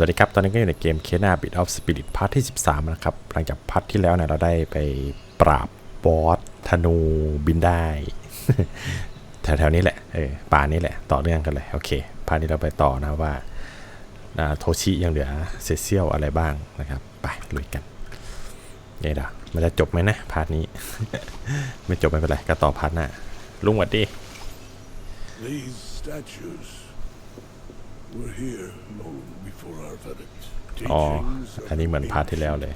สวัสดีครับ ตอนนี้ก็อยู่ในเกม k คนาบิดออฟสปิริตพาร์ทที่ 13 นะครับ หลังจากพาร์ทที่แล้วเนี่ยเราได้ไปปราบบอสธนูบินได้ แถวๆนี้แหละ เออป่านี้แหละ ต่อเนื่องกันเลย โอเค พาร์ทนี้เราไปต่อนะว่าโทชิยังเหลือเซเซียลอะไรบ้างนะครับ ไปลุยกันเนี่ยเดี๋ยวมันจะจบไหมนะ พาร์ทนี้ ไม่จบไม่เป็นไร ก็ต่อพาร์ทหน้า ลุงหวัดดี These statues were here long อ๋อ อันนี้เหมือนพาร์ทที่แล้วเลย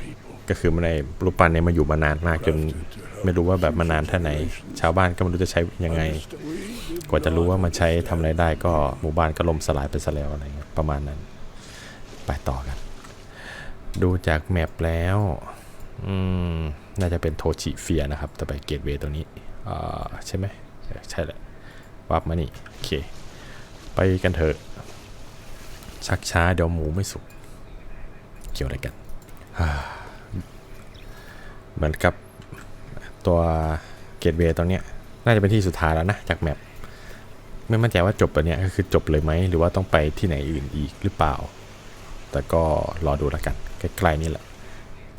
ก็คือมันในรูปปั้นเนี่ยมาอยู่มานานมากจนไม่รู้ว่าแบบมานานเท่าไหน ชาวบ้านก็ไม่รู้จะใช้ยังไง กว่าจะรู้ว่ามันใช้ทำอะไรได้ก็หมู่บ้านก็ล่มสลายไปซะแล้วอะไรเงี้ยประมาณนั้น ไปต่อกัน ดูจากแมปแล้ว อืม น่าจะเป็นโทชิเฟียนะครับ แต่ไปเกตเวย์ตรงนี้อ่าใช่ไหม ใช่แหละวับมานี่ โอเค ไปกันเถอะ ชักช้าเดี๋ยวหมูไม่สุก เกี่ยวอะไรกัน เหมือนกับตัวเกตเวย์ตรงเนี้ย น่าจะเป็นที่สุดท้ายแล้วนะ จากแมปไม่มั่นใจว่าจบไปเนี้ยก็คือจบเลยไหม หรือว่าต้องไปที่ไหนอื่นอีกหรือเปล่า แต่ก็รอดูแล้วกัน ใกล้ๆนี่แหละ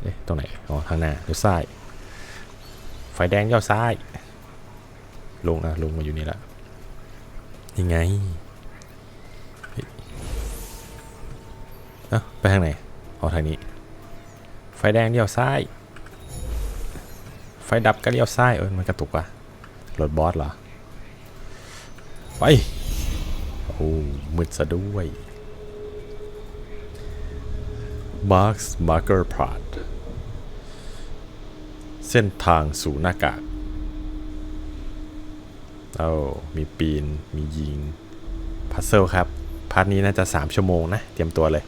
เอ๊ะตรงไหน อ๋อข้างหน้าเลี้ยวซ้าย ไฟแดงเลี้ยวซ้าย ลงอะลงมาอยู่นี่ละยังไง เอ้าไปทางไหนอ๋อทางนี้ ไฟแดงเลี้ยวซ้าย ไฟดับก็เลี้ยวซ้าย เออมันกระตุกว่ะรถบอสเหรอ ไป โอ้มืดซะด้วย Marks Marker p a t เส้นทางสู่หน้ากากเอามีปีน มียิง พัซเซิลครับ พาร์ทนี้น่าจะ 3 ชั่วโมงนะ เตรียมตัวเลย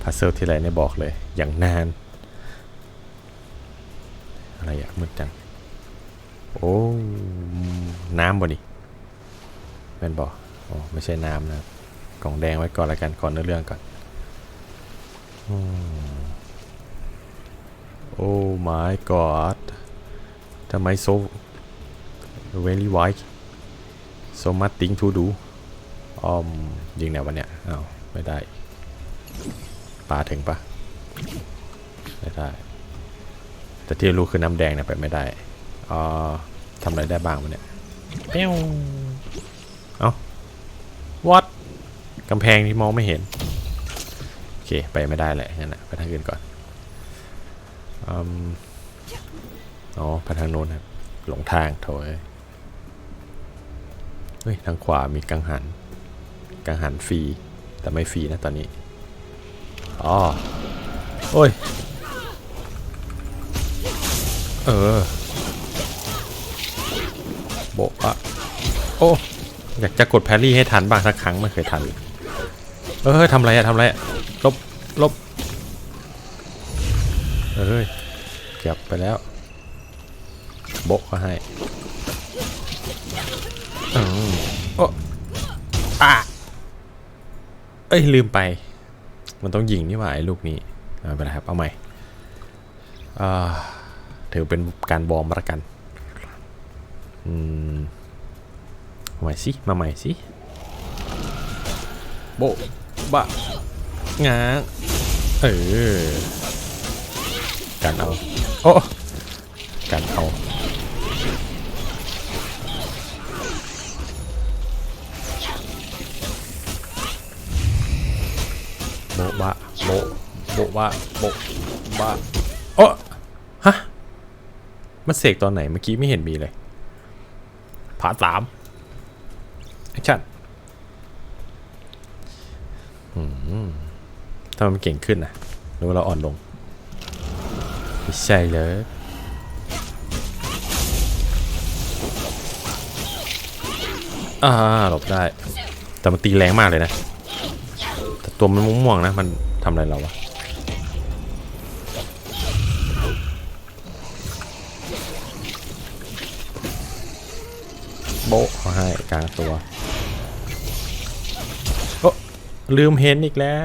พัซเซลที่ไรเนี่ยบอกเลย อย่างนาน อะไรอะมืดจัง โอ้ น้ำบ่นี่เป็นบ่อ๋อไม่ใช่น้ำนะกล่องแดงไว้ก่อนละกันก่อนเนื้อเรื่องก่อนอืมโอ้ my god ทำไม so very white so much thing to do ออมยิงแนววันเนี้ยอ้าวไม่ได้ ปลาถึงปะไม่ได้ แต่ที่รู้คือน้ำแดงเนี่ยไปไม่ได้อ่าทำอะไรได้บ้างวะเนี่ยเปี้ยวเอ้า what กำแพงที่มองไม่เห็น โอเค ไปไม่ได้แหละงั้นนะไปทางอื่นก่อนอืมอ๋อไปทางโน้นครับหลงทางโถยเฮ้ย ทางขวามีกังหัน กังหันฟรี แต่ไม่ฟรีนะตอนนี้ อ๋อ โอ้ย เออ โบะอะโอ้ อยากจะกดแพรี่ให้ทันบ้างสักครั้งไม่เคยทันเลยเออทำไรอะทำไรอะลบ ลบ เอ้ย เก็บไปแล้ว โบะก็ให้อืมโอ้อะเอ้ย ลืมไป มันต้องยิงนี่หว่าไอ้ลูกนี้เอาไปนะครับเอาใหม่ถือเป็นการวอมละกันอืมมาใหม่สิมาใหม่สิโบบะงาเออการเอาโอ้การเอา โบบะโบโบบะโบบะโอ้ฮะ มันเสกตอนไหนเมื่อกี้ไม่เห็นมีเลยผาสามแอคชั่นอืมทำไมมันเก่งขึ้นนะหรือว่าเราอ่อนลง ไม่ใช่เลยอ่าหลบได้ แต่มันตีแรงมากเลยนะ ตัวมันม่วงๆนะ มันทำอะไรเราวะโบะเขาให้กลางตัวโอ้ลืมเห็นอีกแล้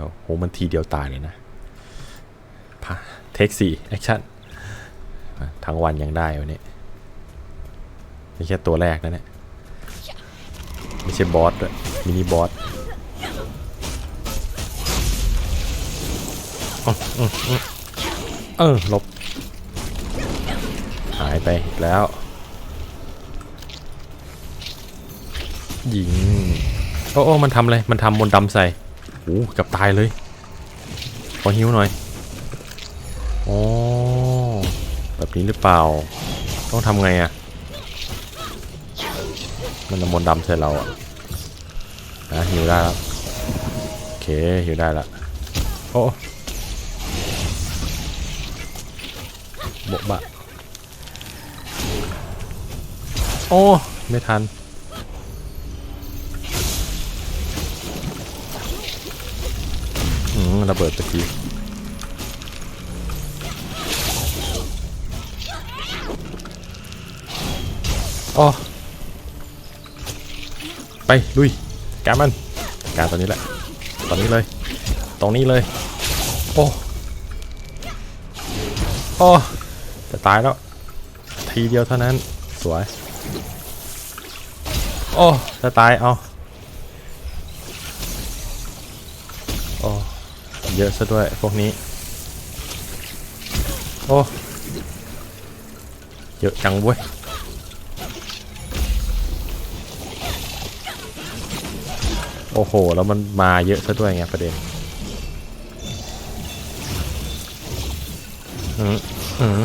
ว โห มันทีเดียวตายเลยนะพาเทคสี่แอคชั่นทั้งวันยังได้วันนี้นี่แค่ตัวแรกนะเนี่ย ไม่ใช่บอสด้วยมินิบอส เออลบ หายไปอีกแล้ว ยิง โอ้โอ้มันทำอะไร มันทำมนดำใส่โอ้กับตายเลย ขอหิวหน่อยโอ้แบบนี้หรือเปล่า ต้องทำไงอะ่ะ มันเอามนดำใส่เราอะ่ะนะหิวได้แล้วโอเคหิวได้ละโอ้ บะบะ โอ้ ไม่ทัน อืมระเบิดตะกี้โอ้ไป ลุย การมัน การตอนนี้แหละ ตอนนี้เลย ตรงนี้เลย โอ้ โอ้ จะตายแล้ว ทีเดียวเท่านั้น สวย โอ้จะตาย เอาโอ้เยอะซะด้วยพวกนี้ โอ้ เยอะจังเว้ยโอ้โห แล้วมันมาเยอะซะด้วยไงประเด็นอืมอืม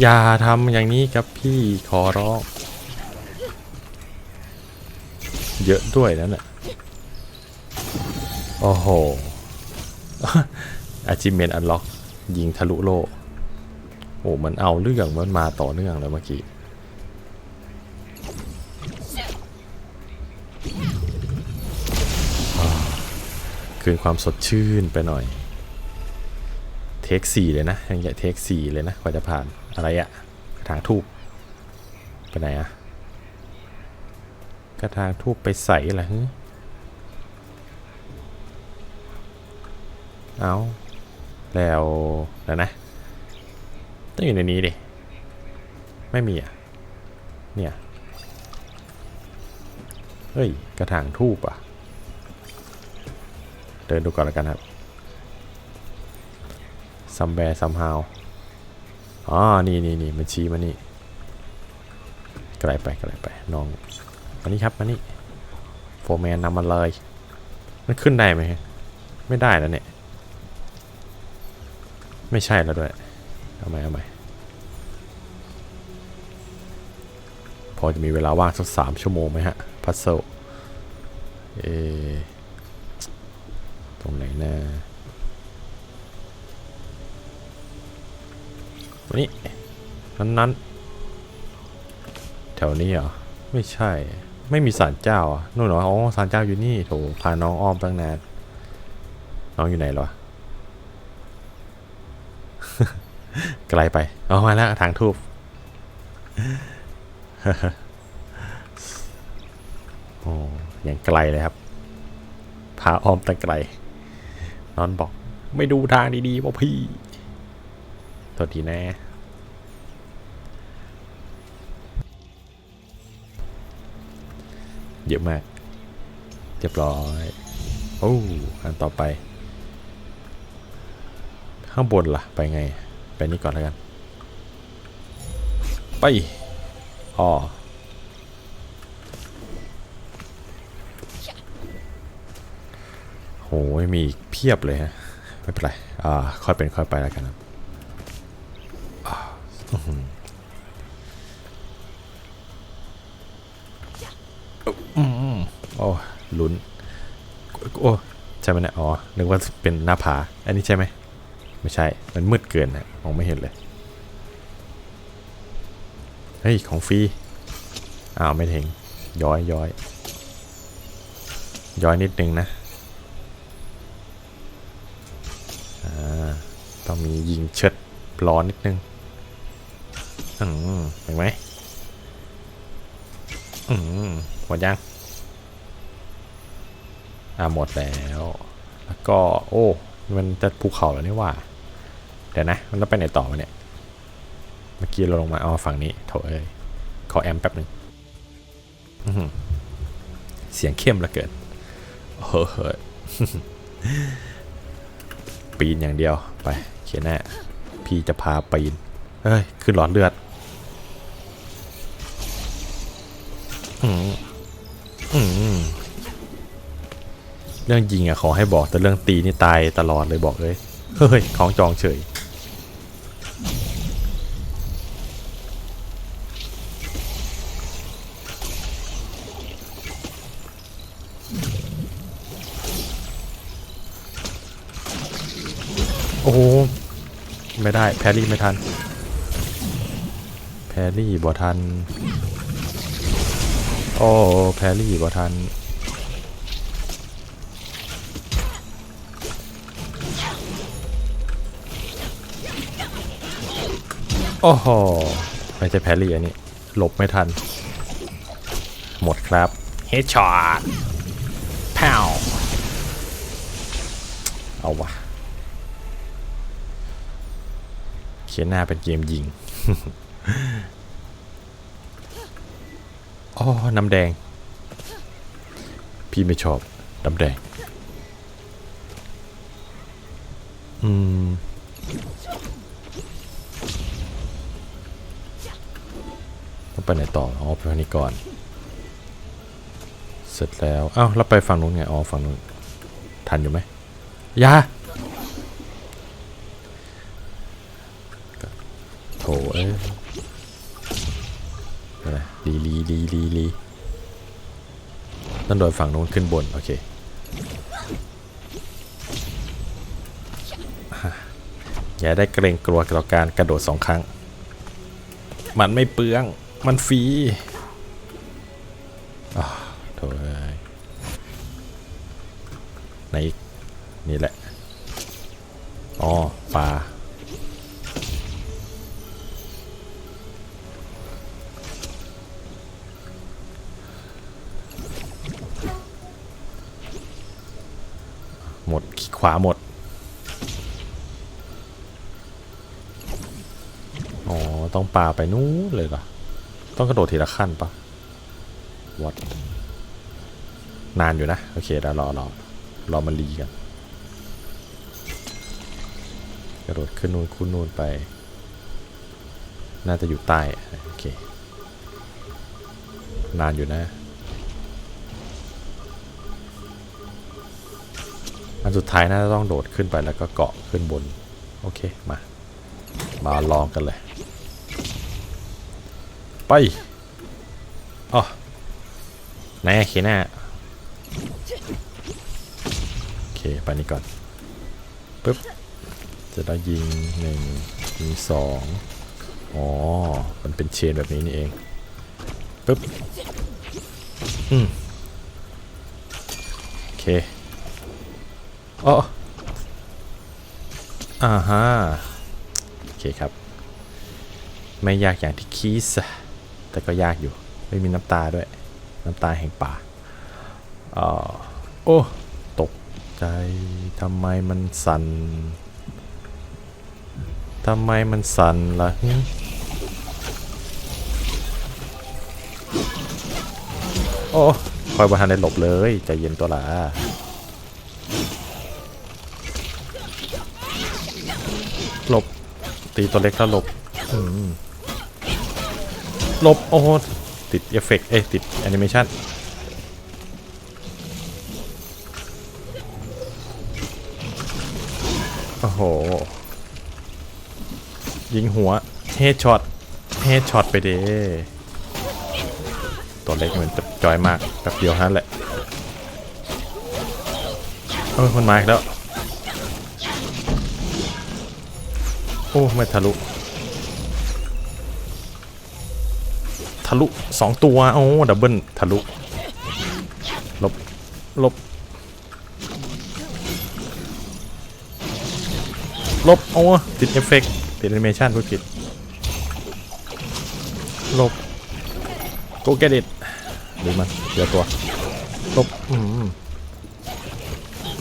อย่าทำอย่างนี้กับพี่ขอร้อง เยอะด้วยนั่นแหละโอ้โห achievement unlock ยิงทะลุโลกโอ้มันเอาเรื่องมันมาต่อเนื่องแล้วเมื่อกี้ คืนความสดชื่นไปหน่อย เทคสี่เลยนะยังจะเทคสี่เลยนะกว่าจะผ่าน อะไรอะกระถางทูบไปไหนอะกระถางทูบไปใส่อะไรฮึเอาแล้วแล้วนะต้องอยู่ในนี้ดิไม่มีอะเนี่ยเฮ้ย กระถางทูบอะ เดินดูก่อนแล้วกันครับซัมแบร์ซัมฮาว อ๋อ นี่นี่นี่มันชี้มานี่ไกลไปไกลไปน้องมานี่ครับมานี่โฟร์แมนนำมาเลย มันขึ้นได้ไหมไม่ได้แล้วเนี่ย ไม่ใช่แล้วด้วยเอาใหมเอาใหมพอจะมีเวลาว่างสักสามชั่วโมงไหมฮะ พัซเซิลเอตรงไหนนะ นี่นั้นนั้นแถวนี้เหรอ ไม่ใช่ ไม่มีศาลเจ้าอะนู่นเหรออ๋อศาลเจ้าอยู่นี่โถพาน้องอ้อมตั้งนาน น้องอยู่ไหนหรอไกลไปเอามาแล้วทางทูบโอ้ยังไกลเลยครับ พาอ้อมตะไกล นอนบอก ไม่ดูทางดีๆป่ะพี่ ตัวทีแน่เยอะมากเรียบร้อย โอ้อันต่อไป ข้างบนล่ะ ไปไง ไปนี่ก่อนแล้วกัน ไปอ๋อโหมีเพียบเลยฮะ ไม่เป็นไร อ่า ค่อยเป็นค่อยไปแล้วกันครับอ่าอื้อหืออืม โอ้ลุ้นโอ้ใช่ไหมเนะอ๋อนึกว่าเป็นหน้าผา อันนี้ใช่ไหมไม่ใช่ มันมืดเกินนะมองไม่เห็นเลย เฮ้ย ของฟรี อ้าว ไม่ถึง ย้อยย้อย ย้อยนิดนึงนะ อ่า ต้องมียิงเชิดร้อนนิดนึง อืมเห็นไหมอืมหมดยัง อ่าหมดแล้ว แล้วก็โอ้มันจะภูเขาแล้วนี่ว่าเดี๋ยวนะ มันต้องไปไหนต่อวะเนี่ย เมื่อกี้เราลงมาเอาฝั่งนี้โถเอ้ยขอแอมแป๊บหนึ่งเสียงเข้มเหลือเกินเฮ้ยปีนอย่างเดียวไปเขียนแน่พี่จะพาปีนเฮ้ยขึ้นหลอดเลือดอืมอืม เรื่องยิงอะขอให้บอกแต่เรื่องตีนี่ตายตลอดเลยบอกเลยเฮ้ยของจองเฉยโอ้โหไม่ได้แพรรี่ไม่ทันแพรรี่บ่ทันโอ้แพรี่บ่ทัน อ้โห ไม่ใช่แพรรี่อันนี้ หลบไม่ทัน หมดครับเฮดช็อตแพวเอาวะเขียนหน้าเป็นเกมยิงอ๋อน้ำแดง พี่ไม่ชอบ น้ำแดง อืม ไปไหนต่อ อ๋อไปฝั่งนี้ก่อน เสร็จแล้วอ้าวแล้วไปฝั่งนู้นไง อ๋อ ฝั่งนู้น ทันอยู่ไหมยาโถเอ้ยอะไรลีลีลีลีลีต้องโดนฝั่งนู้นขึ้นบน โอเคอย่าได้เกรงกลัวต่อการกระโดดสองครั้ง มันไม่เปลือง มันฟรีอ่าโถเอ้ยไหนอีก นี่แหละ อ๋อปลาหมดขวาหมด อ๋อ ต้องปาไปนู้นเลยเหรอ ต้องกระโดดทีละขั้นปะวัดนานอยู่นะ โอเคแล้วรอรอรอมันรีกัน กระโดดขึ้นนู่นขึ้นนู่นไป น่าจะอยู่ใต้ โอเค นานอยู่นะ อันสุดท้ายน่าจะต้องโดดขึ้นไปแล้วก็เกาะขึ้นบน โอเค มา มาลองกันเลย ไปอ๋อไหนเคน่าโอเคไปนี่ก่อนปึ๊บจะได้ยิงหนึ่งยิงสองอ๋อ มันเป็นเชนแบบนี้นี่เองปึ๊บอืมโอเคอ๋ออ่าฮะโอเคครับ ไม่ยากอย่างที่คิดอะ แต่ก็ยากอยู่ ไม่มีน้ำตาด้วย น้ำตาแห่งป่าอ่าโอ้ ตกใจทำไมมันสั่นทำไมมันสั่นล่ะโอ้คอยบทันได้หลบเลยใจเย็นตัวละหลบตีตัวเล็กแล้วหลบอืม หลบ โอ้โห ติดเอฟเฟกต์เอ้ติดแอนิเมชันโอ้โห ยิงหัว เฮดช็อต เฮดช็อตไปเด้ตัวเล็กเหมันจะจอยมากแป๊บเดียวฮะแหละเออมันมาอีกแล้ว โอ้ ไม่ทะลุ ทะลุสองตัวโอ้ดับเบิลทะลุลบลบลบโอ้ติดเอฟเฟกต์ติดแอนิเมชันพูดผิดลบ go get it ดูมันเดี๋ยวตัวลบอืม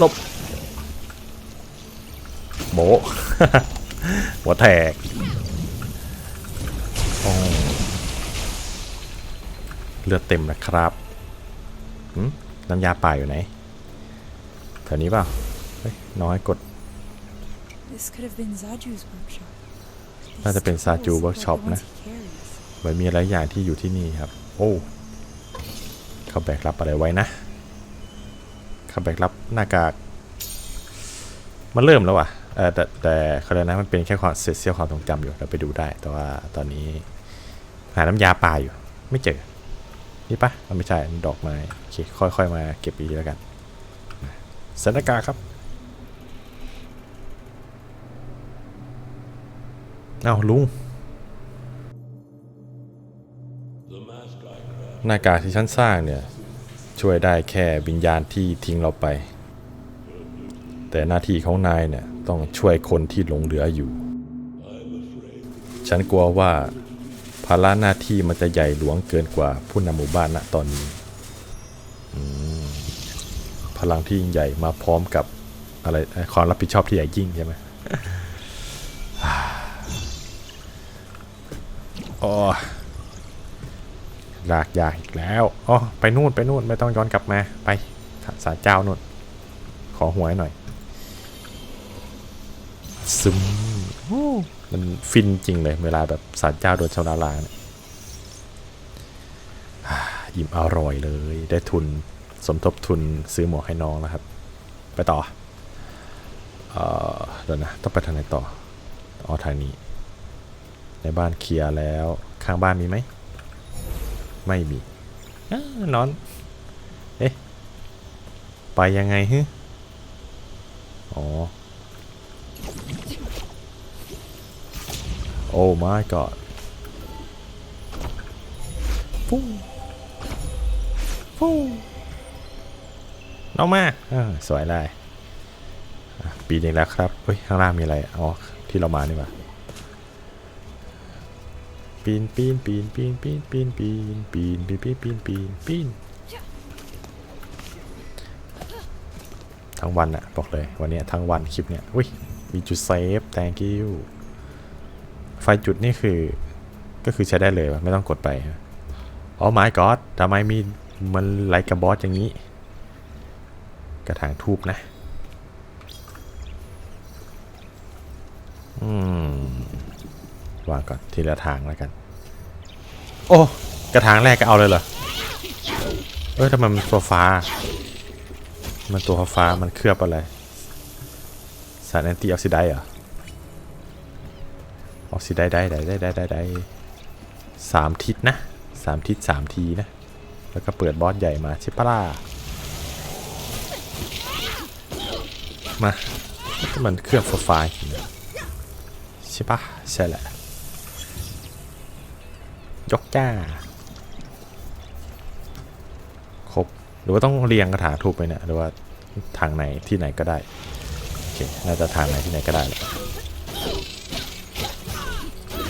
ลบโบหัวแตก เลือดเต็มนะครับหืมน้ำยาป่าอยู่ไหนแถวนี้เปล่าเฮ้ยน้อยกด This could have been Zaju's workshop. น่าจะเป็น These Zaju tools look like the workshop ones นะ he carries. เหมือนมีอะไรอย่างที่อยู่ที่นี่ครับ โอ้เขาแบกรับอะไรไว้นะเขาแบกรับหน้ากากมันเริ่มแล้วอะเออแต่แต่เขาเลยกนะมันเป็นแค่ความเศษเสี้ยวความทรงจำอยู่เราไปดูได้ แต่ว่าตอนนี้หาน้ำยาป่าอยู่ ไม่เจอ นี่ปะมันไม่ใช่อันดอกไม้โอเคค่อยๆมาเก็บอีกแล้วกันสถานการณ์ครับเอ้าลุงหน้ากากที่ฉันสร้างเนี่ย ช่วยได้แค่วิญญาณที่ทิ้งเราไป แต่หน้าที่ของนายเนี่ย ต้องช่วยคนที่หลงเหลืออยู่ ฉันกลัวว่า ภาระหน้าที่มันจะใหญ่หลวงเกินกว่าผู้นำหมู่บ้านณตอนนี้พลังที่ยิ่งใหญ่มาพร้อมกับอะไรความรับผิดชอบที่ใหญ่ยิ่งใช่ไหมอ๋อลากยากอีกแล้วอ๋อไปนู่นไปนู่นไม่ต้องย้อนกลับมาไปศาเจ้านู่นขอหวยหน่อยซึม มันฟินจริงเลย เวลาแบบศาลเจ้าโดนชาวนาลางเนี่ยอิ่มอร่อยเลย ได้ทุนสมทบทุนซื้อหมวกให้น้องแล้วครับ ไปต่อเออเดี๋ยวนะ ต้องไปทางไหนต่ออ๋อทางนี้ ในบ้านเคลียร์แล้ว ข้างบ้านมีไหม ไม่มีอนอน เอ๊ะ ไปยังไงฮึอ๋อ โอ้ my god ฟูฟูน้องมาอ่สวยเลยอ่ปีนอีกแล้วครับเฮ้ยข้างล่างมีอะไรอ๋อที่เรามานี่ว่าปีนปีนปีนปีนปีนปีนปีนปีนปีนปีนปีนปีนปีนทั้งวันอะบอกเลยวันนี้ทั้งวันคลิปเนี้ยอุ้ยมีจุดเซฟ thank you ฟจุดนี่คือก็คือใช้ได้เลยวะไม่ต้องกดไปอ๋อ my god ทำไมมีมันไลกระบอสอย่างนี้ กระถางทูบนะอืมวางก่อนทีละทางแล้วกัน โอ้ กระถางแรกก็เอาเลยเหรอ เออทำไมมันตัวฟ้า มันตัวฟ้ามันเคลือบอะไร สารแอนตี้ออกซิไดเหรอ ออกซิไดได้ได้ได้ได้ได้ได้สามทิศนะสามทิศสามทีนะ แล้วก็เปิดบอสใหญ่มาใช่ปะล่ะมามันเคลือบฟ้าๆอย่างนี้ใช่ปะใช่แหละยกจ้า ครบ หรือว่าต้องเรียงกระถางถูกไหมเนี่ย หรือว่าทางไหนที่ไหนก็ได้ โอเค น่าจะทางไหนที่ไหนก็ได้แหละ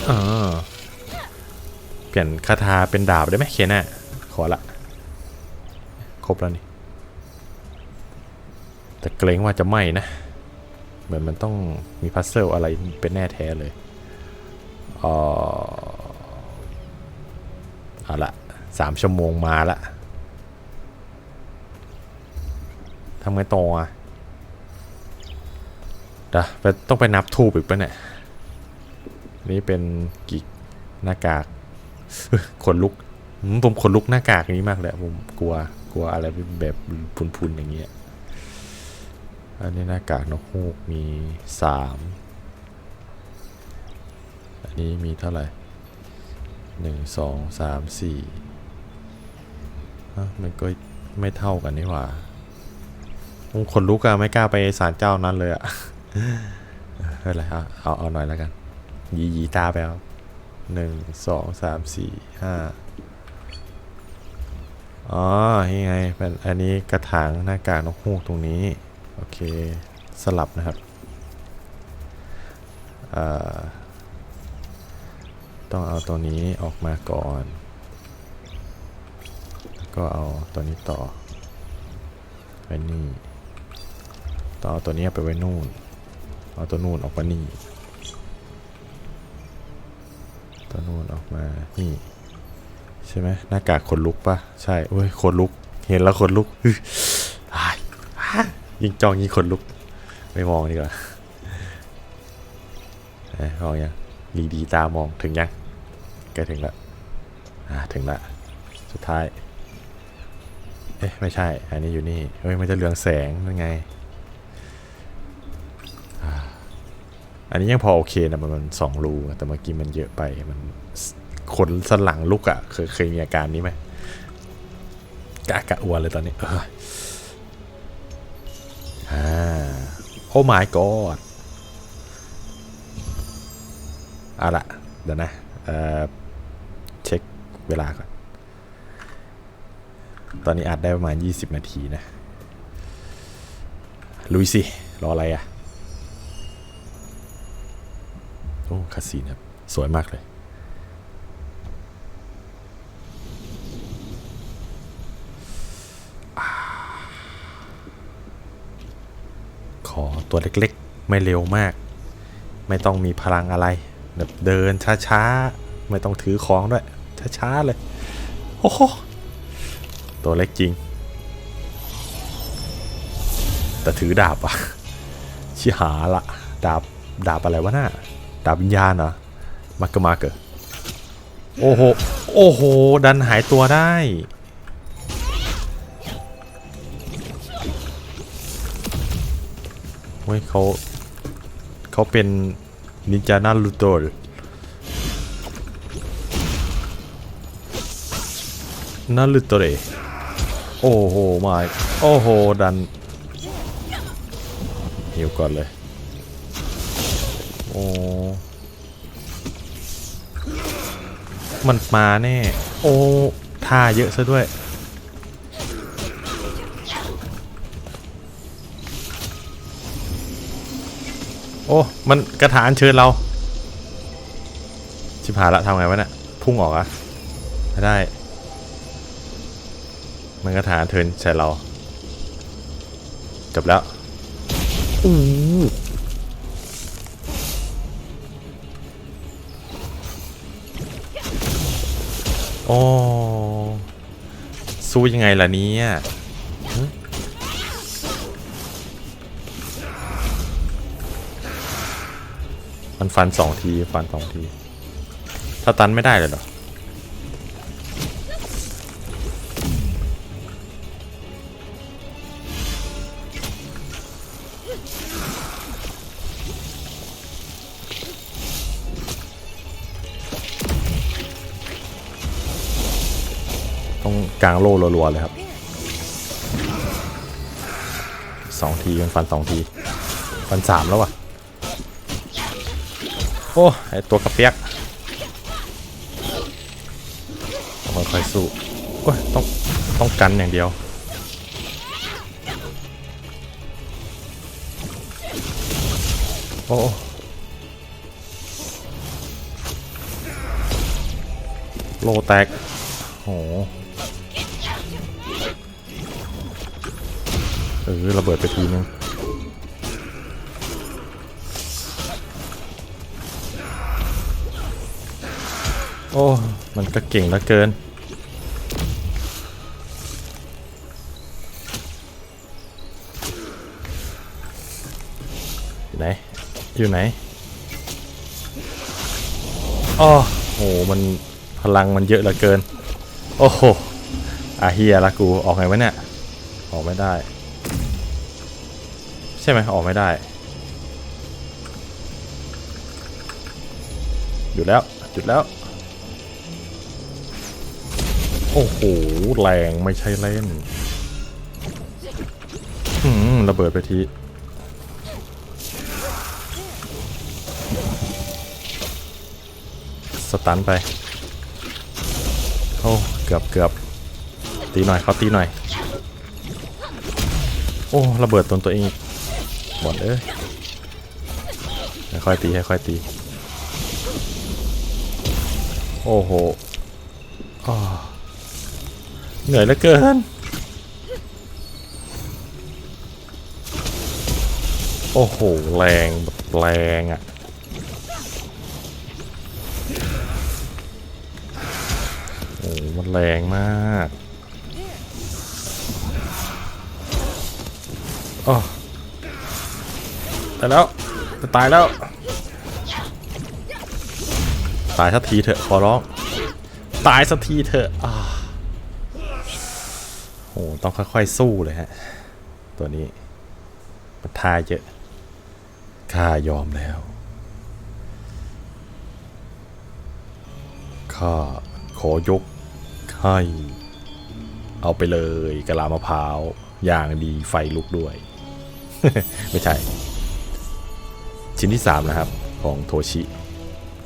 อ่าเปลี่ยนคาถาเป็นดาบได้ไหมเคนน่ะขอละครบแล้วนี่ แต่เกรงว่าจะไม่นะ เหมือนมันต้องมีพัซเซิลอะไรเป็นแน่แท้เลยเออเอาละสามชั่วโมงมาละทำไงต่ออะเดี๋ยวไปต้องไปนับทูบอีกปะเนี่ย นี่เป็นกิกหน้ากากขนลุกผมขนลุกหน้ากากนี้มากเลยผมกลัวกลัวอะไรแบบพุนๆอย่างเงี้ยอันนี้หน้ากากนกฮูกมีสามอันนี้มีเท่าไหร่หนึ่งสองสามสี่มันก็ไม่เท่ากันนี่หว่าผมขนลุกอะไม่กล้าไปศาลเจ้านั้นเลยอะเออไม่เป็นไรเอาเอาเอาหน่อยแล้วกัน ยียีตาไปเอาหนึ่งสองสามสี่ห้าอ๋อนี่ไงเป็นอันนี้กระถางหน้ากากนกฮูกตรงนี้ โอเค สลับนะครับต้องเอาตัวนี้ออกมาก่อน แล้วก็เอาตัวนี้ต่อไว้นี่ต้อตัวนี้ไปไว้นู่น เอาตัวนู่นออกมานี่ ตัว นู่นออกมา นี่ ใช่ไหมหน้ากากขนลุกปะใช่เว้ยขนลุก เห็นแล้วขนลุกอื้ออ้ายยิงจองยิงขนลุก ไม่มองดีกว่าเอ้ยมองยังดีดีตามองถึงยังใกล้ถึงล้วอ่าถึงละสุดท้าย เอ๊ะ ไม่ใช่ อันนี้อยู่นี่ เฮ้ย มันจะเรืองแสงนั่นไงอ่า อันนี้ยังพอโอเคนะมันสองรูแต่เมื่อกี้มันเยอะไปมันขนสลังลุกอะเคยเคยมีอาการนี้ไหมกะกะอัวเลยตอนนี้เอออ่าโอ้ my god เอาละเดี๋ยวนะเออเช็คเวลาก่อน ตอนนี้อัดได้ประมาณ 20 นาทีนะ ลุยสิ รออะไรอะ่ะ โอ้คาสีนครับ สวยมากเลยอขอตัวเล็กๆ ไม่เร็วมาก ไม่ต้องมีพลังอะไรแบบเดินช้าๆ ไม่ต้องถือของด้วย ช้าๆ เลย โอ้โห ตัวเล็กจริง แต่ถือดาบอะชิหาละ ดาบ ดาบอะไรวะน่ะ ดาบวิญญาณเหรอมากกมาเกอโอ้โห โอ้โห ดันหายตัวได้ เฮ้ยเขาเขาเป็นนินจานารูโตะนารุโตเรโอ้โหมาโอ้โห ดันหิวก่อนเลย โอ้ มันมาแน่ โอ้ท่าเยอะซะด้วย โอ้ มันกระถานเชิญเรา ชิบหายละทำไงวะเนี่ย พุ่งออกอะไม่ได้ มันก็ฐานเทิร์นใส่เรา จบแล้วอู้ โอ้สู้ยังไงล่ะเนี้มันฟันสองที ฟันสองที ถ้าตันไม่ได้เลยเหรอ กลางโล่รัวๆเลยครับสองทีมันฟันสองที ฟันสามแล้ววะโอ้ไอตัวกระเปียกต้องค่อยสู้โอ้ยต้องต้องกันอย่างเดียวโอ้โลแตกโห เออระเบิดไปทีนึงโอ้ มันก็เก่งเหลือเกิน อยู่ไหน อยู่ไหนอ้อโห มันพลังมันเยอะเหลือเกิน โอ้โหอาเฮียละกู ออกไงวะเนี่ย ออกไม่ได้ ช่ไหมออกไม่ได้ หยุดแล้วหยุดแล้ว โอ้โห แรงไม่ใช่เล่นอืมระเบิดไปทีสตันไป โอ้ เกือบเกือบตีหน่อยเขาตีหน่อย โอ้ ระเบิดตนตัวเอง อีกหมดเอ้ยค่อยตีค่อยตี โอ้โหอ้อเหนื่อยเหลือเกิน โอ้โห แรงแบบแรงอะ่ะ โอ้มันแรงมากโอ้ ตายแล้วจะตายแล้ว ตายสักทีเถอะขอร้อง ตายสักทีเถอะอ่าโอ้ต้องค่อยๆสู้เลยฮะ ตัวนี้มันทายเยอะข้ายอมแล้วข้าขอยกให้เอาไปเลยกะลามะพร้าว อย่างดีไฟลุกด้วย ไม่ใช่ ชิ้นที่ 3 นะครับ ของโทชิ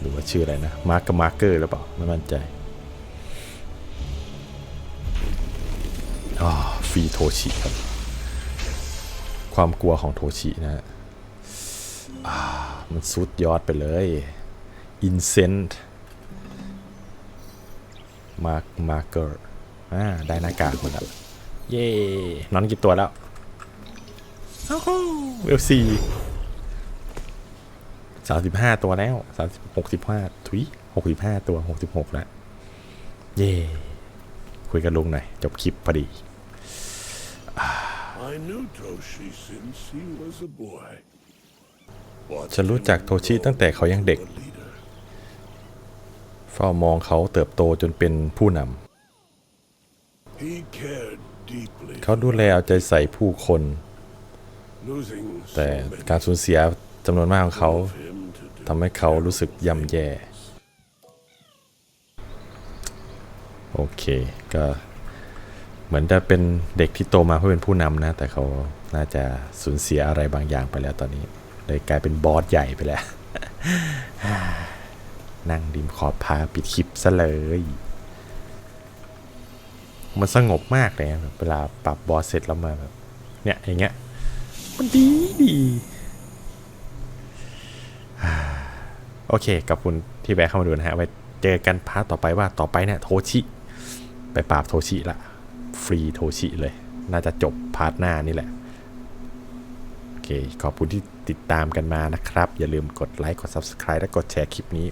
หรือว่าชื่ออะไรนะมาร์กกับมาร์เกอร์หรือเปล่า ไม่มั่นใจอ่าฟรีโทชิครับ ความกลัวของโทชินะฮะอ่ามันสุดยอดไปเลยอินเซนต์มาร์กมาร์เกอร์อ่าได้หน้ากากหมดแล้ว เย่นอนกี่ตัวแล้วอ้าวเวลซี สามสิบห้าตัวแล้วสามหกสิบห้าทุยหกสิบห้าตัวหกสิบหกแล้วเย่คุยกับลุงหน่อย จบคลิปพอดี I knew Toshi since he was a boy. ฉันรู้จักโทชิตั้งแต่เขายังเด็ก A leader. เฝ้ามองเขาเติบโตจนเป็นผู้น He cared deeply. ำเขาดูแลเอาใจใส่ผู้คน Losing แต่ so many การสูญเสียจำนวนมากของเขา ทำให้เขารู้สึกย่ำแย่ โอเคก็เหมือนจะเป็นเด็กที่โตมาเพื่อเป็นผู้นำนะ แต่เขาน่าจะสูญเสียอะไรบางอย่างไปแล้วตอนนี้ เลยกลายเป็นบอสใหญ่ไปแล้ว นั่งริมขอบพาปิดคลิปซะเลยมันสงบมากเลยนะแบบเวลาปรับบอสเสร็จแล้วมาแบบ เนี่ยอย่างเงี้ย มันดีดี โอเคขอบคุณที่แวะเข้ามาดูนะฮะไว้เจอกันพาร์ทต่อไปว่าต่อไปเนี่ยโทชิ ไปปราบโทชิละฟรีโทชิเลย น่าจะจบพาร์ทหน้านี่แหละโอเคขอบคุณที่ติดตามกันมานะครับ อย่าลืมกดไลค์กด Subscribe และกดแชร์คลิปนี้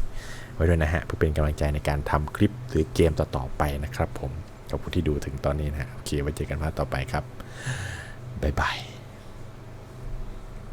ไว้ด้วยนะฮะเพื่อเป็นกำลังใจในการทำคลิปหรือเกมต่อๆไปนะครับผมขอบคุณที่ดูถึงตอนนี้นะฮะโอเคไว้เจอกันพาร์ทต่อไปครับบ๊ายบาย